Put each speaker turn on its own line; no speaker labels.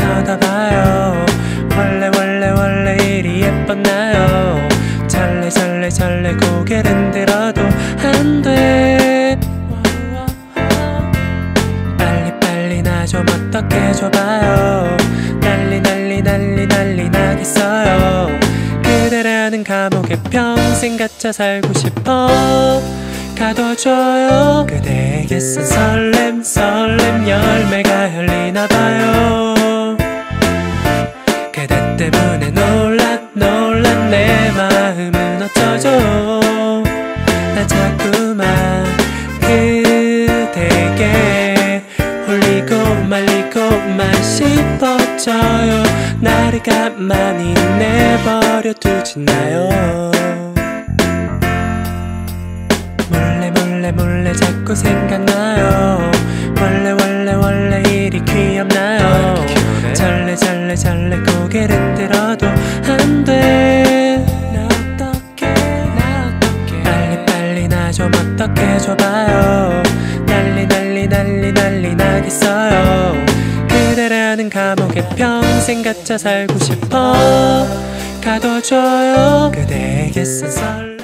쳐다봐요. 원래 원래 원래 이리 예뻤나요? 설레 설레 설레 고개를 들어도 안돼. 빨리 빨리 나 좀 어떻게 줘봐요. 난리 난리 난리 난리 나겠어요. 그대라는 감옥에 평생 갇혀 살고 싶어. 가둬줘요. 그대에게 쓴 설렘 설렘 열매가 열리나봐요. 때문에 놀란 놀란 내 마음은 어쩌죠? 나 자꾸만 그대에게 홀리고 말리고만 싶어져요. 나를 가만히 내버려 두지나요? 몰래 몰래 몰래 자꾸 생각나요. 원래 원래 원래 일이 귀엽나요? 절레 절레 절레 고개를 들어도 안돼 나 어떡해? 나 어떡해? 빨리 빨리 나 좀 어떻게 해줘봐요. 난리 난리 난리 난리 나겠어요. 그대라는 감옥에 평생 갇혀 살고 싶어. 가둬줘요. 그대에게 쓴 설